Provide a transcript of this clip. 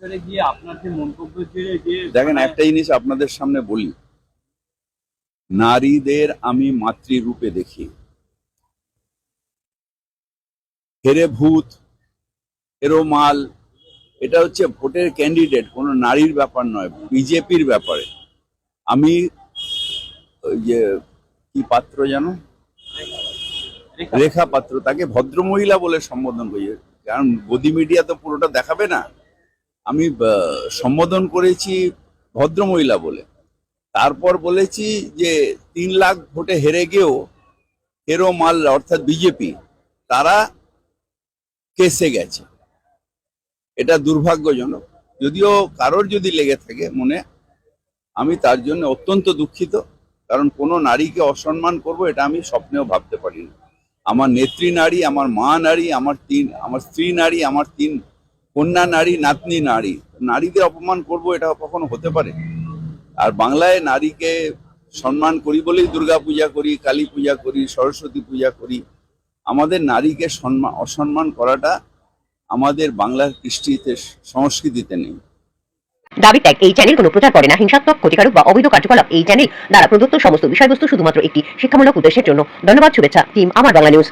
প্রচারে গিয়ে আপনার যে মন্তব্য যে যে দেখেন মানে- একটা জিনিস আপনাদের সামনে বলি। নারীদের আমি মাতৃরূপে দেখি। হেরে ভূত হেরো মাল এটা হচ্ছে ভোটের ক্যান্ডিডেট কোনো নারীর ব্যাপার নয় বিজেপির ব্যাপারে। আমি যে কি পাত্র জানো রেখা- রেখা পাত্র তাকে ভদ্রমহিলা বলে সম্বোধন করি। কারণ গদি মিডিয়া তো পুরোটা দেখাবে না। আমি সম্বোধন করেছি ভদ্রমহিলা বলে। তারপর বলেছি যে, তিন লাখ ভোটে হেরে গিয়েও হেরো মাল, অর্থাৎ বিজেপি, তারা কেসে গেছে। এটা দুর্ভাগ্যজনক। যদিও কারোর যদি লেগে থাকে মনে, আমি তার জন্য অত্যন্ত দুঃখিত, কারণ কোনো নারীকে অসম্মান করব এটা আমি স্বপ্নেও ভাবতে পারি না আমার নেত্রী নারী, আমার মা নারী, আমার তিন, আমার স্ত্রী নারী, আমার তিন কন্যা নারী, নাতনি নারী। নারীদের অপমান করব এটা কখনো হতে পারে? আর বাংলায় নারীকে সম্মান করি বলেই দুর্গা পূজা করি, কালী পূজা করি, সরস্বতী পূজা করি। আমাদের নারীকে সম্মান অসম্মান করাটা আমাদের বাংলার কৃষ্টিতে সংস্কৃতিতে নেই। দাবি ত্যাগ, এই চ্যানেল কোনো প্রচার করে না। হিংসাত্মক, ক্ষতিকারক বা অবৈধ কার্যকলাপ, এই চ্যানেল দ্বারা প্রদত্ত সমস্ত বিষয়বস্তু শুধুমাত্র একটি শিক্ষামূলক উদ্দেশ্যের জন্য। ধন্যবাদ, শুভেচ্ছা টিম আমার বাংলা নিউজ